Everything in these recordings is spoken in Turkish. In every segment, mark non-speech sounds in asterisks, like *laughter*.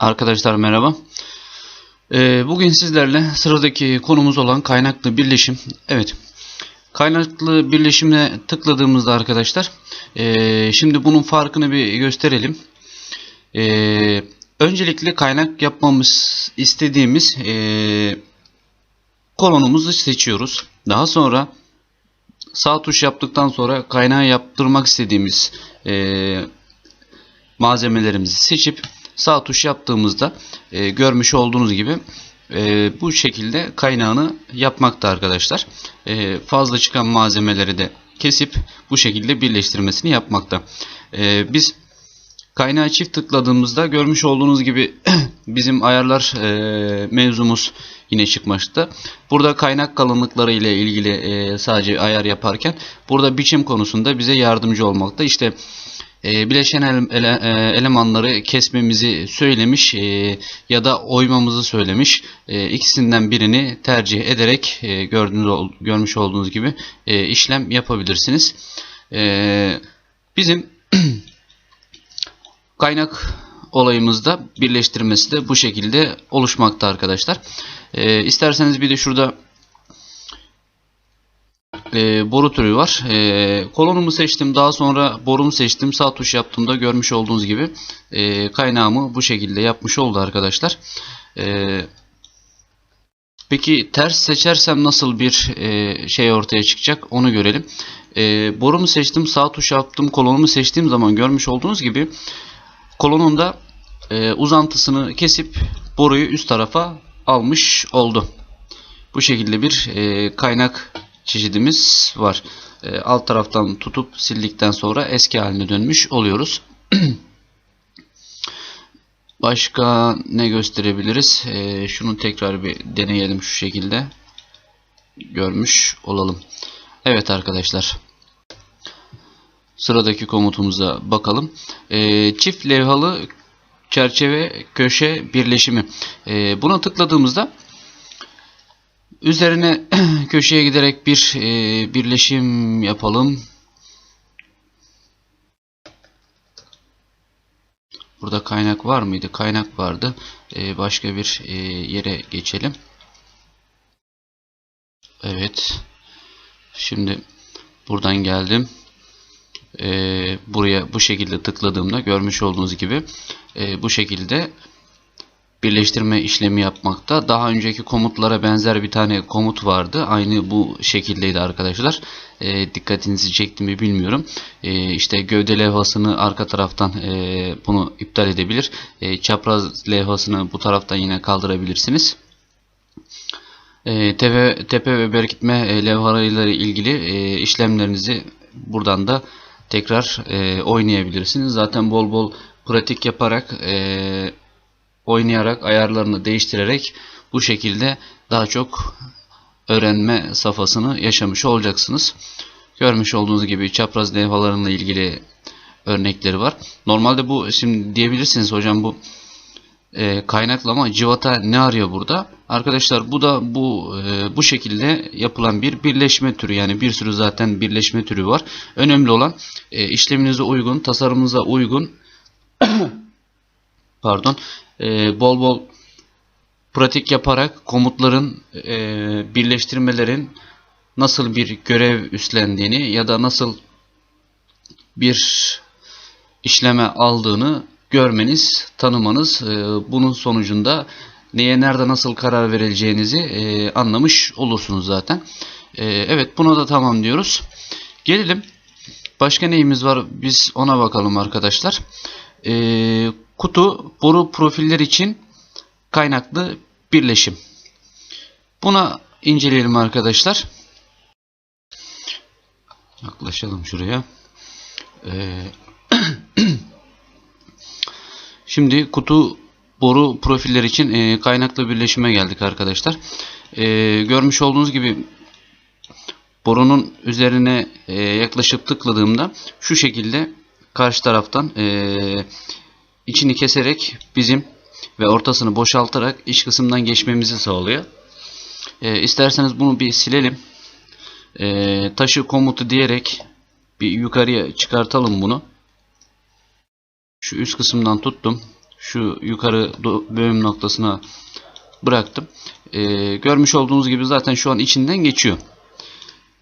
Arkadaşlar merhaba. Ee, bugün sizlerle sıradaki konumuz olan kaynaklı birleşim. Evet. Kaynaklı birleşimine tıkladığımızda arkadaşlar ee, şimdi bunun farkını bir gösterelim. Ee, öncelikle kaynak yapmamız istediğimiz kolonumuzu seçiyoruz. Daha sonra sağ tuş yaptıktan sonra kaynağı yaptırmak istediğimiz malzemelerimizi seçip sağ tuş yaptığımızda e, görmüş olduğunuz gibi e, bu şekilde kaynağını yapmakta arkadaşlar. E, fazla çıkan malzemeleri de kesip bu şekilde birleştirmesini yapmakta. E, biz kaynağı çift tıkladığımızda görmüş olduğunuz gibi *clears throat* bizim ayarlar e, mevzumuz yine çıkmıştı. Burada kaynak kalınlıkları ile ilgili e, sadece ayar yaparken burada biçim konusunda bize yardımcı olmakta. İşte e, bileşen e, elemanları kesmemizi söylemiş e, ya da oymamızı söylemiş. E, ikisinden birini tercih ederek e, gördüğünüz görmüş olduğunuz gibi işlem yapabilirsiniz. Bizim *clears throat* kaynak olayımızda birleştirmesi de bu şekilde oluşmakta arkadaşlar. E, isterseniz bir de şurada e, boru türü var. E, kolonumu seçtim. Daha sonra borumu seçtim. Sağ tuş yaptığımda görmüş olduğunuz gibi e, kaynağımı bu şekilde yapmış oldu arkadaşlar. E, peki ters seçersem nasıl bir e, şey ortaya çıkacak onu görelim. E, borumu seçtim. Sağ tuş yaptım. Kolonumu seçtiğim zaman görmüş olduğunuz gibi kolonunda e, uzantısını kesip boruyu üst tarafa almış oldu. Bu şekilde bir e, kaynak çeşidimiz var. E, alt taraftan tutup sildikten sonra eski haline dönmüş oluyoruz. *clears throat* Başka ne gösterebiliriz? E, şunu tekrar bir deneyelim şu şekilde. Görmüş olalım. Evet arkadaşlar. Sıradaki komutumuza bakalım. E, çift levhalı çerçeve köşe birleşimi. E, buna tıkladığımızda Üzerine *clears throat* köşeye giderek bir e, birleşim yapalım. Burada kaynak var mıydı? Kaynak vardı. E, başka bir e, yere geçelim. Evet. Şimdi buradan geldim. E, buraya bu şekilde tıkladığımda görmüş olduğunuz gibi e, bu şekilde birleştirme işlemi yapmakta. Daha önceki komutlara benzer bir tane komut vardı. Aynı bu şekildeydi arkadaşlar. E, dikkatinizi çekti mi bilmiyorum. E, işte gövde levhasını arka taraftan e, bunu iptal edebilir. E, çapraz levhasını bu taraftan yine kaldırabilirsiniz. E, tepe, tepe ve berkitme e, levhalarıyla ilgili e, işlemlerinizi buradan da tekrar e, oynayabilirsiniz. Zaten bol bol pratik yaparak e, oynayarak ayarlarını değiştirerek bu şekilde daha çok öğrenme safhasını yaşamış olacaksınız. Görmüş olduğunuz gibi çapraz levhalarıyla ilgili örnekleri var. Normalde bu şimdi diyebilirsiniz hocam bu e, kaynaklama civata ne arıyor burada? Arkadaşlar bu da bu e, bu şekilde yapılan bir birleşme türü yani bir sürü zaten birleşme türü var. Önemli olan e, işleminize uygun, tasarımınıza uygun *clears throat* pardon e, bol bol pratik yaparak komutların e, birleştirmelerin nasıl bir görev üstlendiğini ya da nasıl bir işleme aldığını görmeniz, tanımanız, e, bunun sonucunda neye nerede nasıl karar verileceğinizi e, anlamış olursunuz zaten. E, evet buna da tamam diyoruz. Gelelim başka neyimiz var biz ona bakalım arkadaşlar. E, kutu boru profiller için kaynaklı birleşim. Buna inceleyelim arkadaşlar. Yaklaşalım şuraya. Ee, *clears throat* Şimdi kutu boru profiller için e, kaynaklı birleşime geldik arkadaşlar. E, görmüş olduğunuz gibi borunun üzerine e, yaklaşıp tıkladığımda şu şekilde karşı taraftan e, içini keserek bizim ve ortasını boşaltarak iç kısımdan geçmemizi sağlıyor. E, isterseniz bunu bir silelim. E, taşı komutu diyerek bir yukarıya çıkartalım bunu. Şu üst kısımdan tuttum. Şu yukarı bölüm noktasına bıraktım. Ee, görmüş olduğunuz gibi zaten şu an içinden geçiyor.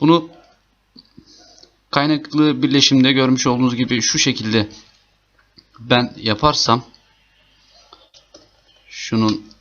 Bunu kaynaklı birleşimde görmüş olduğunuz gibi şu şekilde ben yaparsam şunun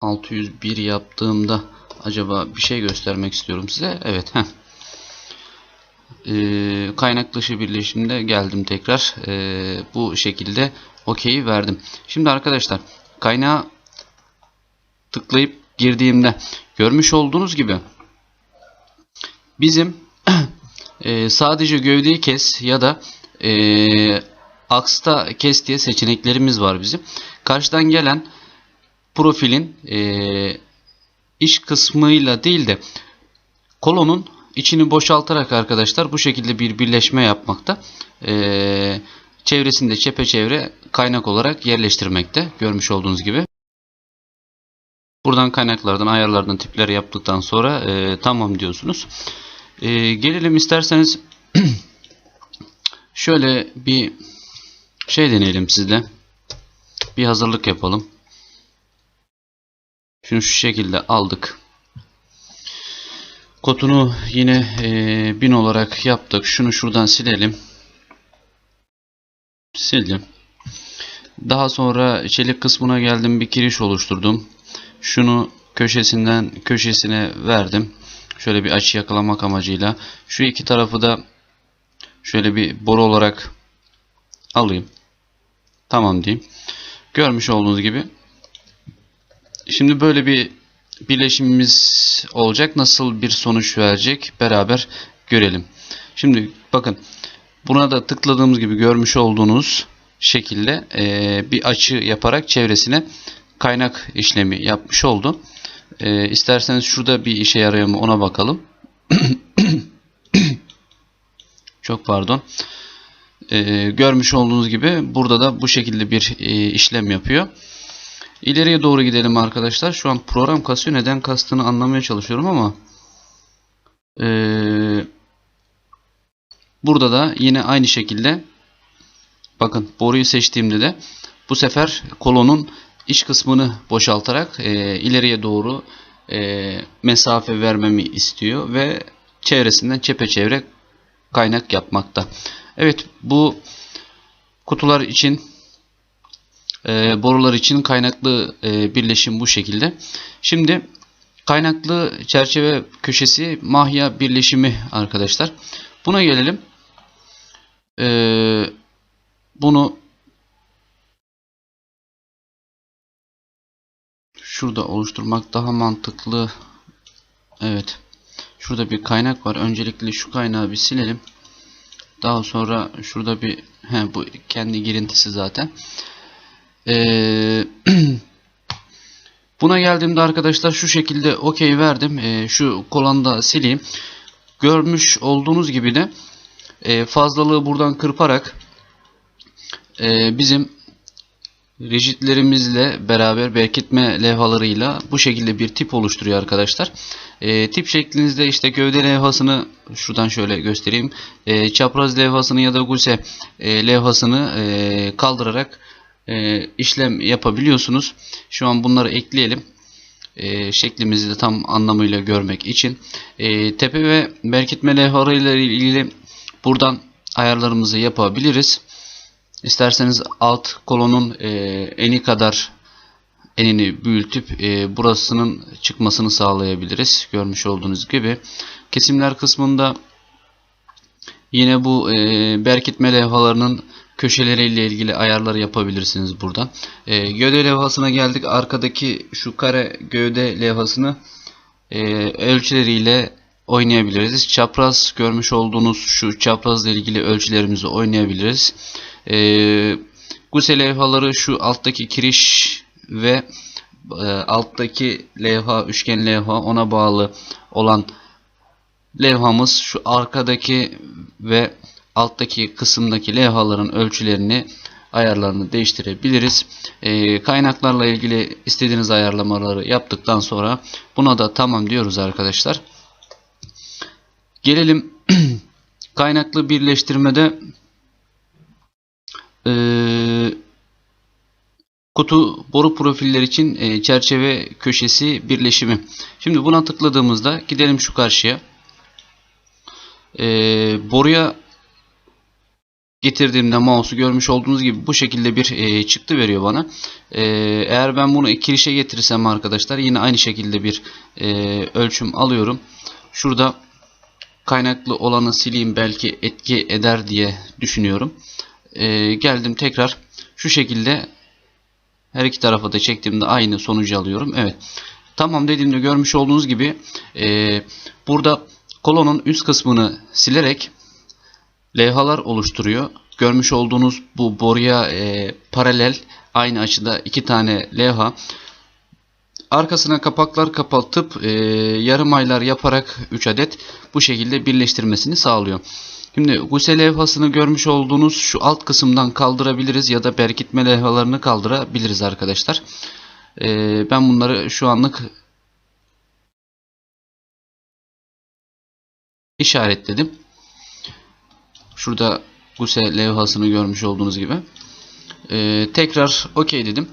601 yaptığımda acaba bir şey göstermek istiyorum size. Evet. Heh. Ee, kaynak dışı birleşimde geldim tekrar. Ee, bu şekilde OK'yi verdim. Şimdi arkadaşlar kaynağa tıklayıp girdiğimde görmüş olduğunuz gibi bizim *clears throat* e, sadece gövdeyi kes ya da e, aksta kes diye seçeneklerimiz var bizim. Karşıdan gelen profilin e, iç kısmıyla değil de kolonun içini boşaltarak arkadaşlar bu şekilde bir birleşme yapmakta. E, çevresinde çepeçevre kaynak olarak yerleştirmekte. Görmüş olduğunuz gibi. Buradan kaynaklardan, ayarlardan tipleri yaptıktan sonra e, tamam diyorsunuz. E, gelelim isterseniz *clears throat* şöyle bir şey deneyelim sizle. Bir hazırlık yapalım. Şunu şu şekilde aldık. Kotunu yine e, 1000 olarak yaptık. Şunu şuradan silelim. Sildim. Daha sonra çelik kısmına geldim. Bir kiriş oluşturdum. Şunu köşesinden köşesine verdim. Şöyle bir açı yakalamak amacıyla. Şu iki tarafı da şöyle bir boru olarak alayım. Tamam diyeyim. Görmüş olduğunuz gibi. Şimdi böyle bir birleşimimiz olacak. Nasıl bir sonuç verecek beraber görelim. Şimdi bakın buna da tıkladığımız gibi görmüş olduğunuz şekilde bir açı yaparak çevresine kaynak işlemi yapmış oldum. E, isterseniz şurada bir işe yarıyor mu ona bakalım. *coughs* Çok pardon. E, görmüş olduğunuz gibi burada da bu şekilde bir e, işlem yapıyor. İleriye doğru gidelim arkadaşlar. Şu an program kasıyor. Neden kastığını anlamaya çalışıyorum ama ee, burada da yine aynı şekilde bakın boruyu seçtiğimde de bu sefer kolonun iç kısmını boşaltarak e, ileriye doğru e, mesafe vermemi istiyor ve çevresinden çepeçevre kaynak yapmakta. Evet bu kutular için e, borular için kaynaklı e, birleşim bu şekilde. Şimdi kaynaklı çerçeve köşesi mahya birleşimi arkadaşlar. Buna gelelim. E, bunu şurada oluşturmak daha mantıklı. Evet. Şurada bir kaynak var. Öncelikle şu kaynağı bir silelim. Daha sonra şurada bir he, bu kendi girintisi zaten. Ee, *clears throat* buna geldiğimde arkadaşlar şu şekilde okey verdim. Ee, şu kolanı da sileyim. Görmüş olduğunuz gibi de e, fazlalığı buradan kırparak e, bizim rigidlerimizle beraber berkitme levhalarıyla bu şekilde bir tip oluşturuyor arkadaşlar. E, tip şeklinizde işte gövde levhasını şuradan şöyle göstereyim. E, çapraz levhasını ya da guse e, levhasını e, kaldırarak e, işlem yapabiliyorsunuz. Şu an bunları ekleyelim. E, şeklimizi de tam anlamıyla görmek için. E, tepe ve berkitme levhalarıyla ilgili buradan ayarlarımızı yapabiliriz. İsterseniz alt kolonun e, eni kadar enini büyütüp e, burasının çıkmasını sağlayabiliriz. Görmüş olduğunuz gibi. Kesimler kısmında yine bu e, berkitme levhalarının köşeleriyle ilgili ayarları yapabilirsiniz buradan. E, gövde levhasına geldik. Arkadaki şu kare gövde levhasını e, ölçüleriyle oynayabiliriz. Çapraz görmüş olduğunuz şu çaprazla ilgili ölçülerimizi oynayabiliriz. E, guse levhaları şu alttaki kiriş ve e, alttaki levha üçgen levha ona bağlı olan levhamız şu arkadaki ve alttaki kısımdaki levhaların ölçülerini ayarlarını değiştirebiliriz. E, kaynaklarla ilgili istediğiniz ayarlamaları yaptıktan sonra buna da tamam diyoruz arkadaşlar. Gelelim *clears throat* kaynaklı birleştirmede Ee, kutu boru profiller için e, çerçeve köşesi birleşimi. Şimdi buna tıkladığımızda gidelim şu karşıya. Ee, boruya getirdiğimde mouse'u görmüş olduğunuz gibi bu şekilde bir e, çıktı veriyor bana. E, eğer ben bunu kirişe getirirsem arkadaşlar yine aynı şekilde bir e, ölçüm alıyorum. Şurada kaynaklı olanı sileyim belki etki eder diye düşünüyorum. E, geldim tekrar şu şekilde her iki tarafa da çektiğimde aynı sonucu alıyorum. Evet. Tamam dediğimde görmüş olduğunuz gibi e, burada kolonun üst kısmını silerek levhalar oluşturuyor. Görmüş olduğunuz bu boruya e, paralel aynı açıda iki tane levha. Arkasına kapaklar kapatıp e, yarım aylar yaparak 3 adet bu şekilde birleştirmesini sağlıyor. Şimdi guse levhasını görmüş olduğunuz şu alt kısımdan kaldırabiliriz ya da berkitme levhalarını kaldırabiliriz arkadaşlar. E, ben bunları şu anlık işaretledim. Şurada guse levhasını görmüş olduğunuz gibi. Ee, tekrar OK dedim.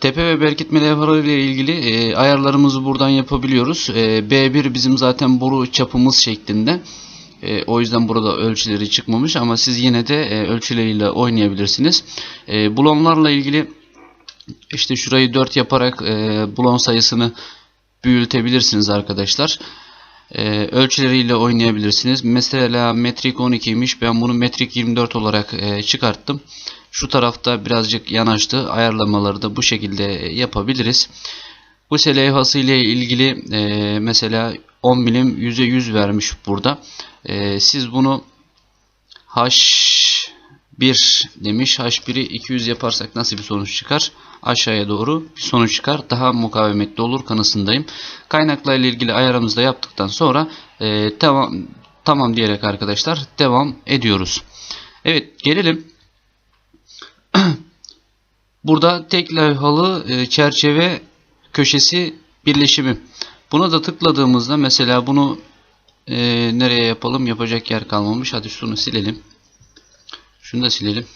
Tepe ve berkitme levhaları ile ilgili e, ayarlarımızı buradan yapabiliyoruz. E, B1 bizim zaten boru çapımız şeklinde. E, o yüzden burada ölçüleri çıkmamış ama siz yine de e, ölçüleriyle oynayabilirsiniz. E, blonlarla ilgili işte şurayı 4 yaparak e, blon sayısını büyütebilirsiniz arkadaşlar. Ee, ölçüleriyle oynayabilirsiniz. Mesela metrik 12'ymiş. Ben bunu metrik 24 olarak e, çıkarttım. Şu tarafta birazcık yanaştı. Ayarlamaları da bu şekilde yapabiliriz. Bu levhası ile ilgili e, mesela 10 milim yüze 100 vermiş burada. E, siz bunu H1 demiş. H1'i 200 yaparsak nasıl bir sonuç çıkar? Aşağıya doğru bir sonuç çıkar. Daha mukavemetli olur kanısındayım. Kaynakla ile ilgili ayarımızı da yaptıktan sonra e, tamam tamam diyerek arkadaşlar devam ediyoruz. Evet gelelim. *clears throat* Burada tek levhalı e, çerçeve köşesi birleşimi. Buna da tıkladığımızda mesela bunu e, nereye yapalım? Yapacak yer kalmamış. Hadi şunu silelim. Şunu da silelim.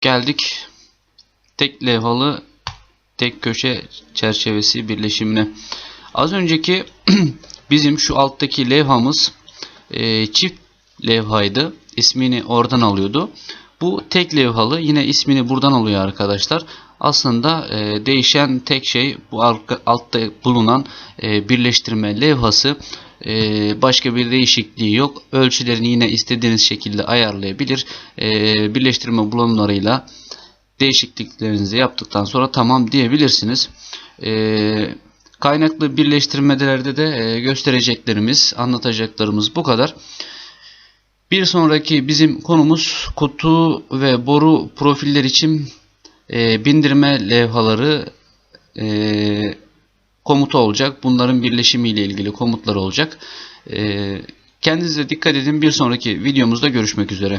Geldik tek levhalı tek köşe çerçevesi birleşimine. Az önceki *clears throat* bizim şu alttaki levhamız e, çift levhaydı. İsmini oradan alıyordu. Bu tek levhalı yine ismini buradan alıyor arkadaşlar. Aslında e, değişen tek şey bu altta bulunan e, birleştirme levhası. E, başka bir değişikliği yok. Ölçülerini yine istediğiniz şekilde ayarlayabilir. E, birleştirme bulanlarıyla değişikliklerinizi yaptıktan sonra tamam diyebilirsiniz. E, kaynaklı birleştirmelerde de e, göstereceklerimiz, anlatacaklarımız bu kadar. Bir sonraki bizim konumuz kutu ve boru profiller için e, bindirme levhaları e, komutu olacak. Bunların birleşimi ile ilgili komutlar olacak. E, kendinize dikkat edin. Bir sonraki videomuzda görüşmek üzere.